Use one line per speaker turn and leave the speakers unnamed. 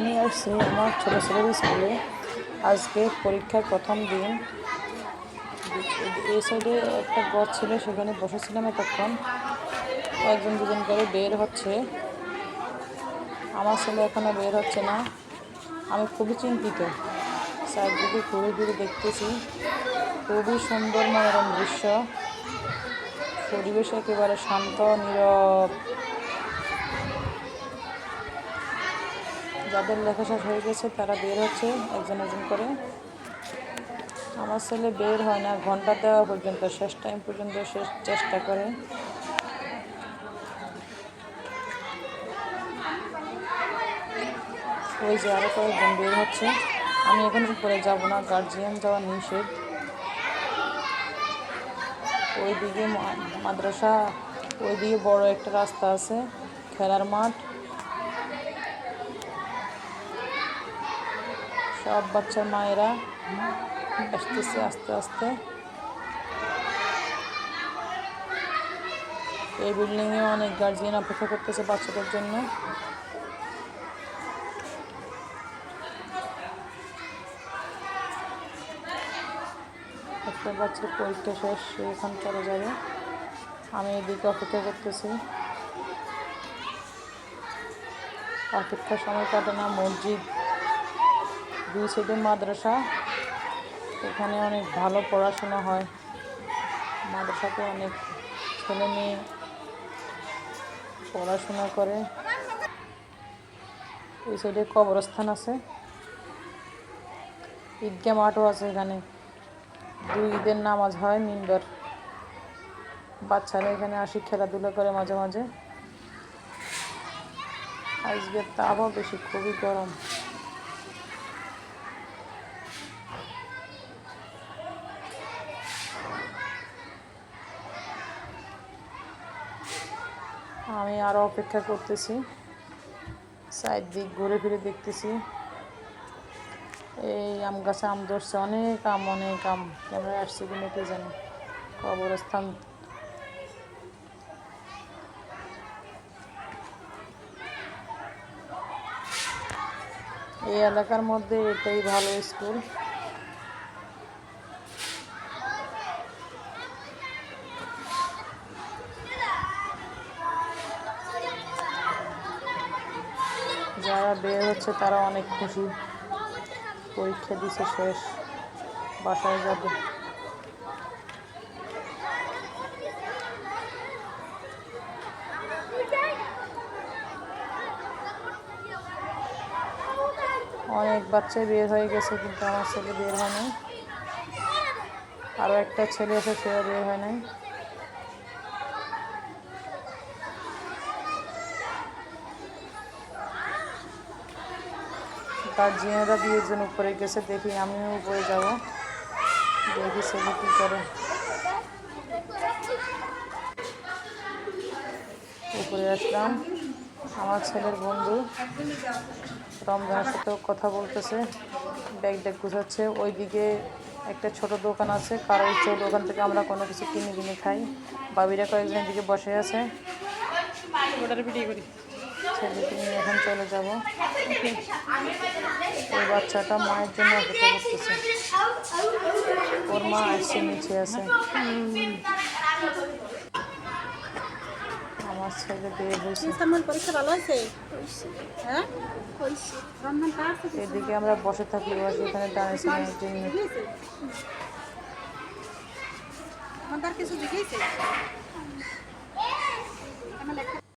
আমি আসছি আমার ছোটো ছেলের স্কুলে আজকে পরীক্ষার প্রথম দিন। এই সাইডে একটা গছ ছিল, সেখানে বসেছিলাম এতক্ষণ। একজন দুজন করে বের হচ্ছে। আমার ছেলে এখনও বের হচ্ছে না। আমি খুবই চিন্তিত। চারদিকে ঘুরে ঘুরে দেখতেছি। খুবই সুন্দর মনোরম দৃশ্য। পরিবেশ একেবারে শান্ত, নীরব। যাদের লেখা শেষ হয়ে গেছে, তারা বের হচ্ছে একজন একজন করে। আমার ছেলে বের হয় না, ঘণ্টা দেওয়া পর্যন্ত, শেষ টাইম পর্যন্ত শেষ চেষ্টা করে। ওই যে আরও কয়েকজন বের হচ্ছে। আমি এখন উপরে যাব না গার্জিয়ান যাওয়া নিষেধ। ওইদিকে মাদ্রাসা, ওইদিকে বড় একটা রাস্তা আছে, খেলার মাঠ। সব বাচ্চার মায়েরা আসতেছে আস্তে আস্তে। এই বিল্ডিংয়ে অনেক গার্জিয়ান অপেক্ষা করতেছে বাচ্চাদের জন্য। একটা বাচ্চার পরীক্ষা শেষ এখন চলে যাবে। আমি এদিকে অপেক্ষা করতেছি। অপেক্ষার সময় কাটে না মসজিদ। সাইডে মাদ্রাসা। এখানে অনেক ভালো পড়াশোনা হয়। মাদ্রাসাতে অনেক ছেলে মেয়ে পড়াশোনা করে। এই সাইডে কবরস্থান আছে। ঈদগাহ মাঠও আছে এখানে। দুই ঈদের নামাজ হয় মিনবার বাচ্চারা এখানে আসি, খেলাধুলা করে মাঝে মাঝে। আজকের তাপও বেশি, খুবই গরম। আমি আরও অপেক্ষা করতেছি। সাইড দিক ঘুরে ফিরে দেখতেছি। এই আম গাছে আম ধরছে, অনেক আম অনেক আম। ক্যামেরা আসছে কিনা কে জানি। কবরস্থান। এই এলাকার মধ্যে এটাই ভালো স্কুল। যারা বের হচ্ছে, তারা অনেক খুশি। পরীক্ষা দিছে শেষ, বাসায় যাবে। অনেক বাচ্চাই বের হয়ে গেছে, কিন্তু আমার ছেলে বের হয় নাই। আরও একটা ছেলে আছে, সেও বের হয় নাই। গার্জিয়ানরা দুইজন উপরে গেছে, দেখি আমিও উপরে যাব। দেখি ছেলে কী করে। উপরে আসলাম। আমার ছেলের বন্ধু রমজানের সাথেও কথা বলতেছে, ব্যাগ ট্যাগ গুছাচ্ছে। ওইদিকে একটা ছোট দোকান আছে, কারও ইচ্ছে দোকান থেকে আমরা কোনো কিছু কিনে কিনে খাই। বাবিরা কয়েকজন এদিকে বসে আছে। ছেলেকে নিয়ে এখন চলে যাব। ওই বাচ্চাটা মায়ের জন্য অপেক্ষা করতেছে। ওর মা আসছে নিচে আছে। আমার ছেলে বের হয়েছে।
পরীক্ষা ভালো আছে হ্যাঁ?
এদিকে আমরা বসে থাকি আসে এখানে দাঁড়িয়েছে মেয়ের জন্য
আমার কিছু জিজ্ঞেস